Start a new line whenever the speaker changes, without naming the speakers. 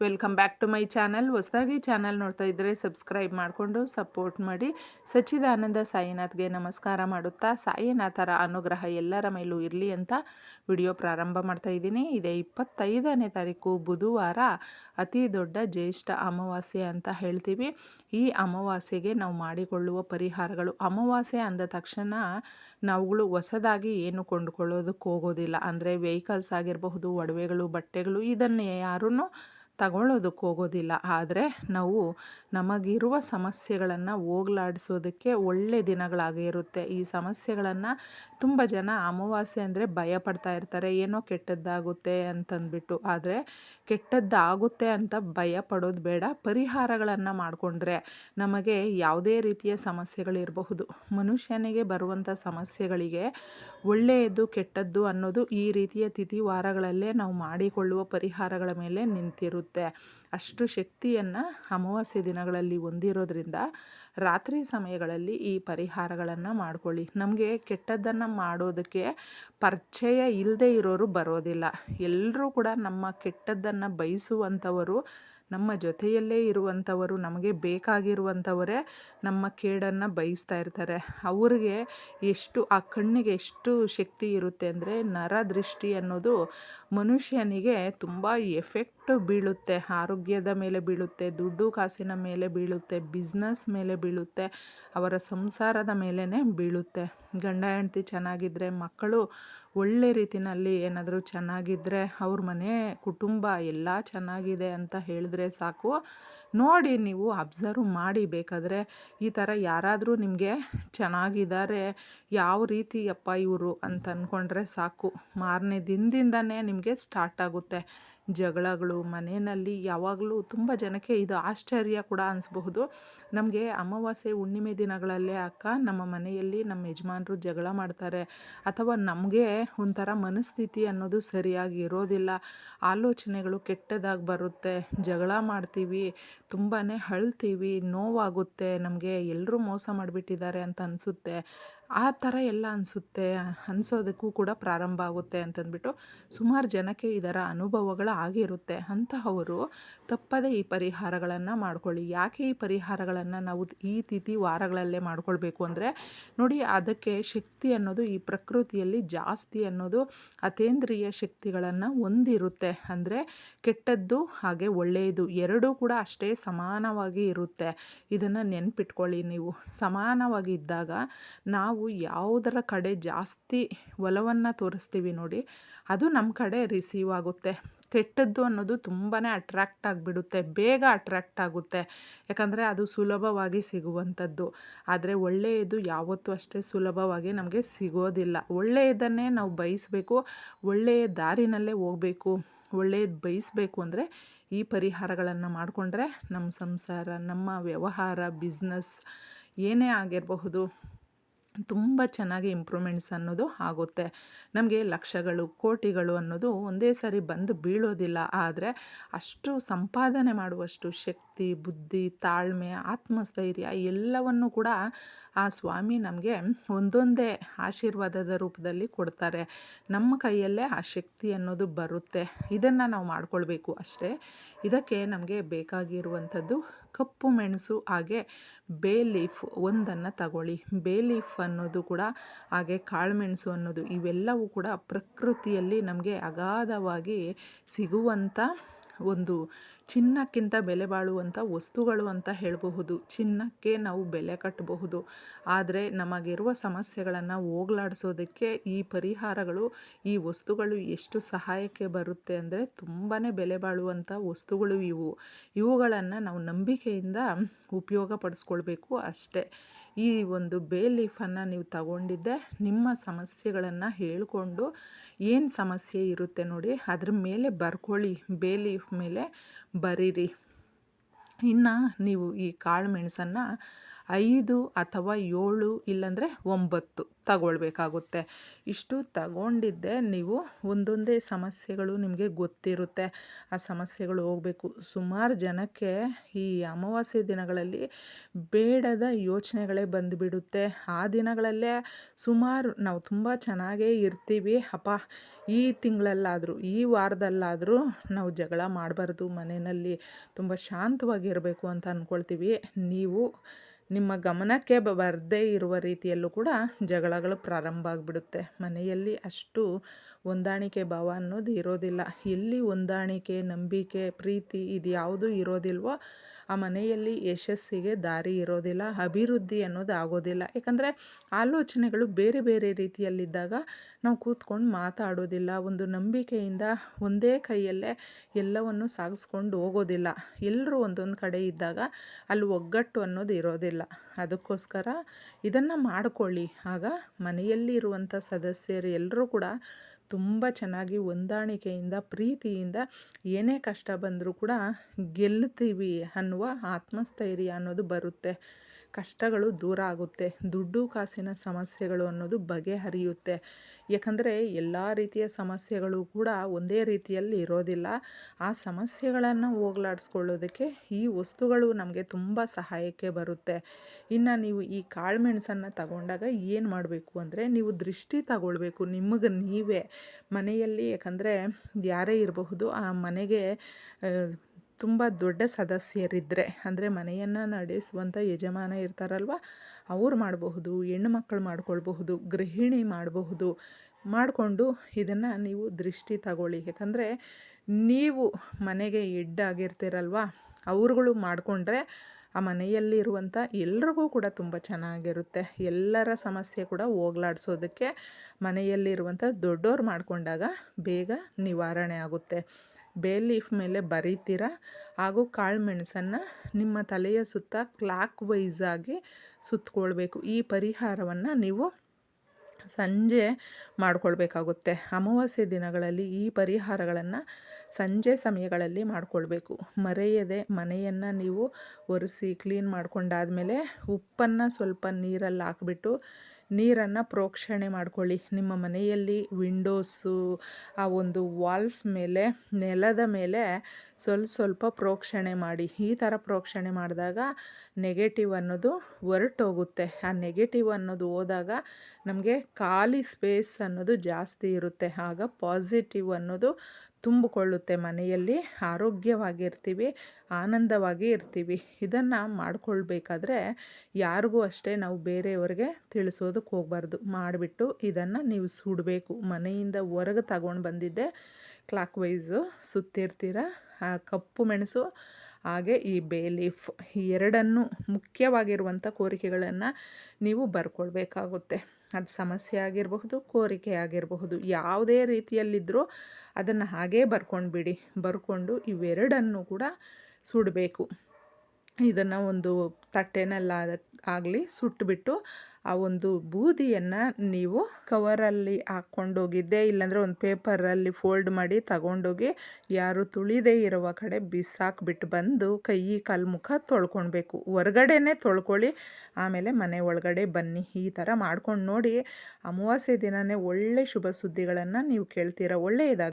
Welcome back to my channel ಹೊಸದಾಗಿ channel ನೋಡ್ತಾ ಇದ್ದರೆ ಸಬ್ಸ್ಕ್ರೈಬ್ ಮಾಡಿಕೊಂಡು ಸಪೋರ್ಟ್ ಮಾಡಿ. ಸಚ್ಚಿದಾನಂದ ಸಾಯಿನಾಥ್ಗೆ ನಮಸ್ಕಾರ ಮಾಡುತ್ತಾ, ಸಾಯಿನಾಥರ ಅನುಗ್ರಹ ಎಲ್ಲರ ಮೇಲೂ ಇರಲಿ ಅಂತ ವಿಡಿಯೋ ಪ್ರಾರಂಭ ಮಾಡ್ತಾ ಇದ್ದೀನಿ. ಇದೇ ಇಪ್ಪತ್ತೈದನೇ ತಾರೀಕು, ಬುಧವಾರ, ಅತಿ ದೊಡ್ಡ ಜ್ಯೇಷ್ಠ ಅಮಾವಾಸ್ಯೆ ಅಂತ ಹೇಳ್ತೀವಿ. ಈ ಅಮಾವಾಸ್ಯೆಗೆ ನಾವು ಮಾಡಿಕೊಳ್ಳುವ ಪರಿಹಾರಗಳು, ಅಮಾವಾಸ್ಯೆ ಅಂದ ತಕ್ಷಣ ನಾವುಗಳು ಹೊಸದಾಗಿ ಏನು ಕೊಂಡುಕೊಳ್ಳೋದಕ್ಕೆ ಹೋಗೋದಿಲ್ಲ. ಅಂದರೆ ವೆಹಿಕಲ್ಸ್ ಆಗಿರಬಹುದು, ಒಡವೆಗಳು, ಬಟ್ಟೆಗಳು, ಇದನ್ನು ಯಾರೂ ತಗೊಳ್ಳೋದಕ್ಕೆ ಹೋಗೋದಿಲ್ಲ. ಆದರೆ ನಾವು ನಮಗಿರುವ ಸಮಸ್ಯೆಗಳನ್ನು ಹೋಗ್ಲಾಡಿಸೋದಕ್ಕೆ ಒಳ್ಳೆ ದಿನಗಳಾಗಿರುತ್ತೆ ಈ ಸಮಸ್ಯೆಗಳನ್ನು ತುಂಬ ಜನ ಅಮಾವಾಸ್ಯೆ ಅಂದರೆ ಭಯ ಪಡ್ತಾ ಇರ್ತಾರೆ. ಏನೋ ಕೆಟ್ಟದ್ದಾಗುತ್ತೆ ಅಂತಂದ್ಬಿಟ್ಟು. ಆದರೆ ಕೆಟ್ಟದ್ದಾಗುತ್ತೆ ಅಂತ ಭಯ ಪಡೋದು ಬೇಡ. ಪರಿಹಾರಗಳನ್ನು ಮಾಡಿಕೊಂಡ್ರೆ ನಮಗೆ ಯಾವುದೇ ರೀತಿಯ ಸಮಸ್ಯೆಗಳಿರಬಹುದು. ಮನುಷ್ಯನಿಗೆ ಬರುವಂಥ ಸಮಸ್ಯೆಗಳಿಗೆ ಒಳ್ಳೆಯದು ಕೆಟ್ಟದ್ದು ಅನ್ನೋದು ಈ ರೀತಿಯ ತಿಥಿವಾರಗಳಲ್ಲೇ ನಾವು ಮಾಡಿಕೊಳ್ಳುವ ಪರಿಹಾರಗಳ ಮೇಲೆ ನಿಂತಿರುತ್ತೆ. ಅಷ್ಟು ಶಕ್ತಿಯನ್ನು ಅಮಾವಾಸ್ಯೆ ದಿನಗಳಲ್ಲಿ ಹೊಂದಿರೋದ್ರಿಂದ ರಾತ್ರಿ ಸಮಯಗಳಲ್ಲಿ ಈ ಪರಿಹಾರಗಳನ್ನು ಮಾಡ್ಕೊಳ್ಳಿ. ನಮಗೆ ಕೆಟ್ಟದ್ದನ್ನು ಮಾಡೋದಕ್ಕೆ ಪರಿಚಯ ಇಲ್ಲದೆ ಇರೋರು ಬರೋದಿಲ್ಲ. ಎಲ್ಲರೂ ಕೂಡ ನಮ್ಮ ಕೆಟ್ಟದ್ದನ್ನು ಬಯಸುವಂಥವರು, ನಮ್ಮ ಜೊತೆಯಲ್ಲೇ ಇರುವಂಥವರು, ನಮಗೆ ಬೇಕಾಗಿರುವಂಥವರೇ ನಮ್ಮ ಕೇಡನ್ನು ಬಯಸ್ತಾ ಇರ್ತಾರೆ. ಅವ್ರಿಗೆ ಎಷ್ಟು, ಆ ಕಣ್ಣಿಗೆ ಎಷ್ಟು ಶಕ್ತಿ ಇರುತ್ತೆ ಅಂದರೆ ನರದೃಷ್ಟಿ ಅನ್ನೋದು ಮನುಷ್ಯನಿಗೆ ತುಂಬ ಎಫೆಕ್ಟ್ ಬೀಳುತ್ತೆ. ಆರೋಗ್ಯದ ಮೇಲೆ ಬೀಳುತ್ತೆ, ದುಡ್ಡು ಕಾಸಿನ ಮೇಲೆ ಬೀಳುತ್ತೆ ಬಿಸ್ನೆಸ್ ಮೇಲೆ ಬೀಳುತ್ತೆ, ಅವರ ಸಂಸಾರದ ಮೇಲೇ ಬೀಳುತ್ತೆ. ಗಂಡ, ಹೆಂಡತಿ ಚೆನ್ನಾಗಿದ್ದರೆ ಮಕ್ಕಳು ಒಳ್ಳೆ ರೀತಿಯಲ್ಲಿ ಏನಾದರೂ ಚೆನ್ನಾಗಿದ್ದರೆ ಅವ್ರ ಮನೆ ಕುಟುಂಬ ಎಲ್ಲ ಚೆನ್ನಾಗಿದೆ ಅಂತ ಹೇಳಿದ್ರೆ ಸಾಕು. ನೋಡಿ ನೀವು ಅಬ್ಸರ್ವ್ ಮಾಡಿ ಬೇಕಾದರೆ ಈ ಥರ ಯಾರಾದರೂ ನಿಮಗೆ ಚೆನ್ನಾಗಿದ್ದಾರೆ, ಯಾವ ರೀತಿ ಅಪ್ಪ ಇವರು ಅಂತ ಅಂದ್ಕೊಂಡ್ರೆ ಸಾಕು. ಮಾರನೇ ದಿನದಿಂದನೇ ನಿಮಗೆ ಸ್ಟಾರ್ಟ್ ಆಗುತ್ತೆ. ಜಗಳಗಳು ಮನೆಯಲ್ಲಿ ಯಾವಾಗಲೂ ತುಂಬ ಜನಕ್ಕೆ ಇದು ಆಶ್ಚರ್ಯ ಕೂಡ ಅನಿಸ್ಬಹುದು. ನಮಗೆ ಅಮಾವಾಸ್ಯೆ ಹುಣ್ಣಿಮೆ ದಿನಗಳಲ್ಲೇ ಅಕ್ಕ, ನಮ್ಮ ಮನೆಯಲ್ಲಿ ನಮ್ಮ ಯಜಮಾನರು ಜಗಳ ಮಾಡ್ತಾರೆ. ಅಥವಾ ನಮಗೆ ಒಂಥರ ಮನಸ್ಥಿತಿ ಅನ್ನೋದು ಸರಿಯಾಗಿ ಇರೋದಿಲ್ಲ. ಆಲೋಚನೆಗಳು ಕೆಟ್ಟದಾಗಿ ಬರುತ್ತೆ. ಜಗಳ ಮಾಡ್ತೀವಿ ತುಂಬಾ ಅಳ್ತೀವಿ, ನೋವಾಗುತ್ತೆ, ನಮಗೆ ಎಲ್ಲರೂ ಮೋಸ ಮಾಡಿಬಿಟ್ಟಿದ್ದಾರೆ ಅಂತ ಅನಿಸುತ್ತೆ. ಆ ಥರ ಎಲ್ಲ ಅನಿಸುತ್ತೆ. ಅನಿಸೋದಕ್ಕೂ ಕೂಡ ಪ್ರಾರಂಭ ಆಗುತ್ತೆ ಅಂತಂದ್ಬಿಟ್ಟು ಸುಮಾರು ಜನಕ್ಕೆ ಇದರ ಅನುಭವಗಳು ಆಗಿರುತ್ತೆ ಅಂತಹವರು ತಪ್ಪದೇ ಈ ಪರಿಹಾರಗಳನ್ನು ಮಾಡ್ಕೊಳ್ಳಿ. ಯಾಕೆ ಈ ಪರಿಹಾರಗಳನ್ನು ನಾವು ಈ ತಿಥಿ ವಾರಗಳಲ್ಲೇ ಮಾಡ್ಕೊಳ್ಬೇಕು ಅಂದರೆ, ನೋಡಿ ಅದಕ್ಕೆ ಶಕ್ತಿ ಅನ್ನೋದು ಈ ಪ್ರಕೃತಿಯಲ್ಲಿ ಜಾಸ್ತಿ ಅನ್ನೋದು ಅತೇಂದ್ರಿಯ ಶಕ್ತಿಗಳನ್ನು ಹೊಂದಿರುತ್ತೆ. ಅಂದರೆ ಕೆಟ್ಟದ್ದು ಹಾಗೆ ಒಳ್ಳೆಯದು ಎರಡೂ ಕೂಡ ಅಷ್ಟೇ ಸಮಾನವಾಗಿ ಇರುತ್ತೆ. ಇದನ್ನು ನೆನ್ಪಿಟ್ಕೊಳ್ಳಿ ನೀವು. ಸಮಾನವಾಗಿ ಇದ್ದಾಗ ನಾವು ಯಾವುದರ ಕಡೆ ಜಾಸ್ತಿ ಒಲವನ್ನು ತೋರಿಸ್ತೀವಿ ನೋಡಿ, ಅದು ನಮ್ಮ ಕಡೆ ರಿಸೀವ್ ಆಗುತ್ತೆ. ಕೆಟ್ಟದ್ದು ಅನ್ನೋದು ತುಂಬಾ ಅಟ್ರ್ಯಾಕ್ಟ್ ಆಗಿಬಿಡುತ್ತೆ, ಬೇಗ ಅಟ್ರ್ಯಾಕ್ಟ್ ಆಗುತ್ತೆ. ಯಾಕಂದರೆ ಅದು ಸುಲಭವಾಗಿ ಸಿಗುವಂಥದ್ದು. ಆದರೆ ಒಳ್ಳೆಯದು ಯಾವತ್ತೂ ಅಷ್ಟೇ ಸುಲಭವಾಗಿ ನಮಗೆ ಸಿಗೋದಿಲ್ಲ. ಒಳ್ಳೆಯದನ್ನೇ ನಾವು ಬಯಸಬೇಕು, ಒಳ್ಳೆಯ ದಾರಿನಲ್ಲೇ ಹೋಗಬೇಕು, ಒಳ್ಳೆಯದು ಬಯಸಬೇಕು ಅಂದರೆ ಈ ಪರಿಹಾರಗಳನ್ನು ಮಾಡಿಕೊಂಡ್ರೆ ನಮ್ಮ ಸಂಸಾರ, ನಮ್ಮ ವ್ಯವಹಾರ ಬಿಸ್ನೆಸ್ ಏನೇ ಆಗಿರಬಹುದು ತುಂಬ ಚೆನ್ನಾಗಿ ಇಂಪ್ರೂವ್ಮೆಂಟ್ಸ್ ಅನ್ನೋದು ಆಗುತ್ತೆ. ನಮಗೆ ಲಕ್ಷಗಳು, ಕೋಟಿಗಳು ಅನ್ನೋದು ಒಂದೇ ಸಾರಿ ಬಂದು ಬೀಳೋದಿಲ್ಲ. ಆದರೆ ಅಷ್ಟು ಸಂಪಾದನೆ ಮಾಡುವಷ್ಟು ಶಕ್ತಿ ಬುದ್ಧಿ, ತಾಳ್ಮೆ, ಆತ್ಮಸ್ಥೈರ್ಯ ಎಲ್ಲವನ್ನು ಕೂಡ ಆ ಸ್ವಾಮಿ ನಮಗೆ ಒಂದೊಂದೇ ಆಶೀರ್ವಾದದ ರೂಪದಲ್ಲಿ ಕೊಡ್ತಾರೆ. ನಮ್ಮ ಕೈಯಲ್ಲೇ ಆ ಶಕ್ತಿ ಅನ್ನೋದು ಬರುತ್ತೆ. ಇದನ್ನು ನಾವು ಮಾಡ್ಕೊಳ್ಬೇಕು ಅಷ್ಟೇ. ಇದಕ್ಕೆ ನಮಗೆ ಬೇಕಾಗಿರುವಂಥದ್ದು ಕಪ್ಪು ಮೆಣಸು, ಹಾಗೆ ಬೇ ಲೀಫ್ ಒಂದನ್ನು ತಗೊಳ್ಳಿ. ಬೇ ಲೀಫ್ ಅನ್ನೋದು ಕೂಡ, ಹಾಗೆ ಕಾಳುಮೆಣಸು ಅನ್ನೋದು ಇವೆಲ್ಲವೂ ಕೂಡ ಪ್ರಕೃತಿಯಲ್ಲಿ ನಮಗೆ ಅಗಾಧವಾಗಿ ಸಿಗುವಂಥ ಒಂದು ಚಿನ್ನಕ್ಕಿಂತ ಬೆಲೆ ಬಾಳುವಂಥ ವಸ್ತುಗಳು ಅಂತ ಹೇಳಬಹುದು. ಚಿನ್ನಕ್ಕೆ ನಾವು ಬೆಲೆ ಕಟ್ಟಬಹುದು. ಆದರೆ ನಮಗಿರುವ ಸಮಸ್ಯೆಗಳನ್ನು ಹೋಗ್ಲಾಡಿಸೋದಕ್ಕೆ ಈ ಪರಿಹಾರಗಳು, ಈ ವಸ್ತುಗಳು ಎಷ್ಟು ಸಹಾಯಕ್ಕೆ ಬರುತ್ತೆ ಅಂದರೆ ತುಂಬಾ ಬೆಲೆ ಬಾಳುವಂಥ ವಸ್ತುಗಳು ಇವು. ಇವುಗಳನ್ನು ನಾವು ನಂಬಿಕೆಯಿಂದ ಉಪಯೋಗ ಪಡಿಸ್ಕೊಳ್ಬೇಕು ಅಷ್ಟೇ. ಈ ಒಂದು ಬೇ ಲೀಫನ್ನು ನೀವು ತಗೊಂಡಿದ್ದೆ, ನಿಮ್ಮ ಸಮಸ್ಯೆಗಳನ್ನು ಹೇಳಿಕೊಂಡು ಏನು ಸಮಸ್ಯೆ ಇರುತ್ತೆ ನೋಡಿ ಅದ್ರ ಮೇಲೆ ಬರ್ಕೊಳ್ಳಿ ಬೇ ಲೀಫ್ ಮೇಲೆ ಬರೀರಿ. ಇನ್ನು ನೀವು ಈ ಕಾಳು ಮೆಣಸನ್ನು ಐದು ಅಥವಾ ಏಳು ಇಲ್ಲಾಂದರೆ ಒಂಬತ್ತು ತಗೊಳ್ಬೇಕಾಗುತ್ತೆ. ಇಷ್ಟು ತಗೊಂಡಿದ್ದೆ, ನೀವು ಒಂದೊಂದೇ ಸಮಸ್ಯೆಗಳು ನಿಮಗೆ ಗೊತ್ತಿರುತ್ತೆ. ಆ ಸಮಸ್ಯೆಗಳು ಹೋಗಬೇಕು. ಸುಮಾರು ಜನಕ್ಕೆ ಈ ಅಮಾವಾಸ್ಯೆ ದಿನಗಳಲ್ಲಿ ಬೇಡದ ಯೋಚನೆಗಳೇ ಬಂದುಬಿಡುತ್ತೆ. ಆ ದಿನಗಳಲ್ಲೇ ಸುಮಾರು ನಾವು ತುಂಬ ಚೆನ್ನಾಗೇ ಇರ್ತೀವಿ. ಅಪ್ಪ, ಈ ತಿಂಗಳಲ್ಲಾದರೂ, ಈ ವಾರದಲ್ಲಾದರೂ ನಾವು ಜಗಳ ಮಾಡಬಾರ್ದು ಮನೆಯಲ್ಲಿ. ತುಂಬ ಶಾಂತವಾಗಿರಬೇಕು ಅಂತ ಅಂದ್ಕೊಳ್ತೀವಿ ನೀವು ನಿಮ್ಮ ಗಮನಕ್ಕೆ ಬರದೇ ಇರುವ ರೀತಿಯಲ್ಲೂ ಕೂಡ ಜಗಳಗಳು ಪ್ರಾರಂಭ ಆಗಿಬಿಡುತ್ತೆ. ಮನೆಯಲ್ಲಿ ಅಷ್ಟು ಹೊಂದಾಣಿಕೆ ಭಾವ ಅನ್ನೋದು ಇರೋದಿಲ್ಲ. ಎಲ್ಲಿ ಹೊಂದಾಣಿಕೆ, ನಂಬಿಕೆ, ಪ್ರೀತಿ ಇದು ಯಾವುದೂ ಇರೋದಿಲ್ವೋ ಆ ಮನೆಯಲ್ಲಿ ಯಶಸ್ಸಿಗೆ ದಾರಿ ಇರೋದಿಲ್ಲ, ಅಭಿವೃದ್ಧಿ ಅನ್ನೋದು ಆಗೋದಿಲ್ಲ. ಯಾಕಂದರೆ ಆಲೋಚನೆಗಳು ಬೇರೆ ಬೇರೆ ರೀತಿಯಲ್ಲಿದ್ದಾಗ ನಾವು ಕೂತ್ಕೊಂಡು ಮಾತಾಡೋದಿಲ್ಲ, ಒಂದು ನಂಬಿಕೆಯಿಂದ ಒಂದೇ ಕೈಯಲ್ಲೇ ಎಲ್ಲವನ್ನು ಸಾಗಿಸ್ಕೊಂಡು ಹೋಗೋದಿಲ್ಲ. ಎಲ್ಲರೂ ಒಂದೊಂದು ಕಡೆ ಇದ್ದಾಗ ಅಲ್ಲಿ ಒಗ್ಗಟ್ಟು ಅನ್ನೋದು ಇರೋದಿಲ್ಲ. ಅದಕ್ಕೋಸ್ಕರ ಇದನ್ನು ಮಾಡಿಕೊಳ್ಳಿ. ಆಗ ಮನೆಯಲ್ಲಿ ಇರುವಂಥ ಸದಸ್ಯರು ಎಲ್ಲರೂ ಕೂಡ ತುಂಬ ಚೆನ್ನಾಗಿ ಹೊಂದಾಣಿಕೆಯಿಂದ ಪ್ರೀತಿಯಿಂದ ಏನೇ ಕಷ್ಟ ಬಂದರೂ ಕೂಡ ಗೆಲ್ತೀವಿ ಅನ್ನುವ ಆತ್ಮಸ್ಥೈರ್ಯ ಅನ್ನೋದು ಬರುತ್ತೆ. ಕಷ್ಟಗಳು ದೂರ ಆಗುತ್ತೆ. ದುಡ್ಡು, ಕಾಸಿನ ಸಮಸ್ಯೆಗಳು ಅನ್ನೋದು ಬಗೆಹರಿಯುತ್ತೆ. ಯಾಕಂದರೆ ಎಲ್ಲ ರೀತಿಯ ಸಮಸ್ಯೆಗಳು ಕೂಡ ಒಂದೇ ರೀತಿಯಲ್ಲಿ ಇರೋದಿಲ್ಲ. ಆ ಸಮಸ್ಯೆಗಳನ್ನು ಹೋಗ್ಲಾಡಿಸ್ಕೊಳ್ಳೋದಕ್ಕೆ ಈ ವಸ್ತುಗಳು ನಮಗೆ ತುಂಬ ಸಹಾಯಕ್ಕೆ ಬರುತ್ತೆ. ಇನ್ನು ನೀವು ಈ ಕಾಳುಮೆಣಸನ್ನು ತಗೊಂಡಾಗ ಏನು ಮಾಡಬೇಕು ಅಂದರೆ ನೀವು ದೃಷ್ಟಿ ತಗೊಳ್ಬೇಕು. ನಿಮಗೆ ನೀವೇ ಮನೆಯಲ್ಲಿ ಯಾಕಂದರೆ ಯಾರೇ ಇರಬಹುದು ಆ ಮನೆಗೆ ತುಂಬ ದೊಡ್ಡ ಸದಸ್ಯರಿದ್ದರೆ ಅಂದರೆ ಮನೆಯನ್ನು ನಡೆಸುವಂಥ ಯಜಮಾನ ಇರ್ತಾರಲ್ವ, ಅವ್ರು ಮಾಡಬಹುದು, ಹೆಣ್ಣು ಮಕ್ಕಳು ಮಾಡ್ಕೊಳ್ಬಹುದು, ಗೃಹಿಣಿ ಮಾಡಬಹುದು, ಮಾಡಿಕೊಂಡು ಇದನ್ನು ನೀವು ದೃಷ್ಟಿ ತಗೊಳ್ಳಿ. ಯಾಕಂದರೆ ನೀವು ಮನೆಗೆ ಎಡ್ಡಾಗಿರ್ತೀರಲ್ವ, ಅವ್ರುಗಳು ಮಾಡಿಕೊಂಡ್ರೆ ಆ ಮನೆಯಲ್ಲಿರುವಂಥ ಎಲ್ರಿಗೂ ಕೂಡ ತುಂಬ ಚೆನ್ನಾಗಿರುತ್ತೆ. ಎಲ್ಲರ ಸಮಸ್ಯೆ ಕೂಡ ಹೋಗ್ಲಾಡ್ಸೋದಕ್ಕೆ ಮನೆಯಲ್ಲಿರುವಂಥ ದೊಡ್ಡವ್ರು ಮಾಡಿಕೊಂಡಾಗ ಬೇಗ ನಿವಾರಣೆ ಆಗುತ್ತೆ. ಬೇ ಲೀಫ್ ಮೇಲೆ ಬರೀತೀರ? ಹಾಗೂ ಕಾಳು ಮೆಣಸನ್ನು ನಿಮ್ಮ ತಲೆಯ ಸುತ್ತ ಕ್ಲಾಕ್ ವೈಸಾಗಿ ಸುತ್ತಕೊಳ್ಬೇಕು ಈ ಪರಿಹಾರವನ್ನು ನೀವು ಸಂಜೆ ಮಾಡಿಕೊಳ್ಬೇಕಾಗುತ್ತೆ. ಅಮಾವಾಸ್ಯೆ ದಿನಗಳಲ್ಲಿ ಈ ಪರಿಹಾರಗಳನ್ನು ಸಂಜೆ ಸಮಯಗಳಲ್ಲಿ ಮಾಡಿಕೊಳ್ಬೇಕು. ಮರೆಯದೆ ಮನೆಯನ್ನು ನೀವು ಒರೆಸಿ, ಕ್ಲೀನ್ ಮಾಡ್ಕೊಂಡಾದಮೇಲೆ ಉಪ್ಪನ್ನು ಸ್ವಲ್ಪ ನೀರಲ್ಲಿ ಹಾಕ್ಬಿಟ್ಟು ನೀರನ್ನು ಪ್ರೋಕ್ಷಣೆ ಮಾಡ್ಕೊಳ್ಳಿ. ನಿಮ್ಮ ಮನೆಯಲ್ಲಿ ವಿಂಡೋಸು, ಆ ಒಂದು ವಾಲ್ಸ್ ಮೇಲೆ, ನೆಲದ ಮೇಲೆ ಸ್ವಲ್ಪ ಸ್ವಲ್ಪ ಪ್ರೋಕ್ಷಣೆ ಮಾಡಿ. ಈ ಥರ ಪ್ರೋಕ್ಷಣೆ ಮಾಡಿದಾಗ ನೆಗೆಟಿವ್ ಅನ್ನೋದು ಹೊರಟೋಗುತ್ತೆ. ಆ ನೆಗೆಟಿವ್ ಅನ್ನೋದು ಹೋದಾಗ ನಮಗೆ ಖಾಲಿ ಸ್ಪೇಸ್ ಅನ್ನೋದು ಜಾಸ್ತಿ ಇರುತ್ತೆ. ಆಗ ಪಾಸಿಟಿವ್ ಅನ್ನೋದು ತುಂಬಿಕೊಳ್ಳುತ್ತೆ ಮನೆಯಲ್ಲಿ, ಆರೋಗ್ಯವಾಗಿರ್ತೀವಿ, ಆನಂದವಾಗಿ ಇರ್ತೀವಿ. ಇದನ್ನು ಮಾಡಿಕೊಳ್ಬೇಕಾದ್ರೆ ಯಾರಿಗೂ ಅಷ್ಟೇ ನಾವು ಬೇರೆಯವ್ರಿಗೆ ತಿಳಿಸೋದಕ್ಕೆ ಹೋಗಬಾರ್ದು. ಮಾಡಿಬಿಟ್ಟು ಇದನ್ನು ನೀವು ಸುಡಬೇಕು. ಮನೆಯಿಂದ ಹೊರಗೆ ತಗೊಂಡು ಬಂದಿದ್ದೆ, ಕ್ಲಾಕ್ ವೈಸು ಸುತ್ತಿರ್ತೀರ? ಕಪ್ಪು ಮೆಣಸು, ಹಾಗೆ ಈ ಬೇ ಲೀಫ್ ಎರಡನ್ನು ಮುಖ್ಯವಾಗಿರುವಂಥ ಕೋರಿಕೆಗಳನ್ನು ನೀವು ಬರ್ಕೊಳ್ಬೇಕಾಗುತ್ತೆ. ಅದು ಸಮಸ್ಯೆ ಆಗಿರಬಹುದು, ಕೋರಿಕೆ ಆಗಿರಬಹುದು, ಯಾವುದೇ ರೀತಿಯಲ್ಲಿದ್ದರೂ ಅದನ್ನು ಹಾಗೇ ಬರ್ಕೊಂಡು ಬಿಡಿ ಬರ್ಕೊಂಡು ಇವೆರಡನ್ನು ಕೂಡ ಸುಡಬೇಕು. ಇದನ್ನು ಒಂದು ತಟ್ಟೆನಲ್ಲ ಆಗಲಿ ಸುಟ್ಟುಬಿಟ್ಟು ಆ ಒಂದು ಬೂದಿಯನ್ನು ನೀವು ಕವರಲ್ಲಿ ಹಾಕ್ಕೊಂಡೋಗಿದ್ದೆ ಇಲ್ಲಾಂದರೆ ಒಂದು ಪೇಪರಲ್ಲಿ ಫೋಲ್ಡ್ ಮಾಡಿ ತಗೊಂಡೋಗಿ ಯಾರು ತುಳಿದೇ ಇರುವ ಕಡೆ ಬಿಸಾಕ್ಬಿಟ್ಟು ಬಂದು ಕೈ ಕಾಲು ಮುಖ ತೊಳ್ಕೊಳ್ಬೇಕು ಹೊರ್ಗಡೆನೇ ತೊಳ್ಕೊಳ್ಳಿ, ಆಮೇಲೆ ಮನೆ ಒಳಗಡೆ ಬನ್ನಿ, ಈ ಥರ ಮಾಡ್ಕೊಂಡು ನೋಡಿ ಅಮಾವಾಸ್ಯೆ ದಿನವೇ ಒಳ್ಳೆ ಶುಭ ಸುದ್ದಿಗಳನ್ನು ನೀವು ಕೇಳ್ತೀರ. ಒಳ್ಳೆಯದಾಗ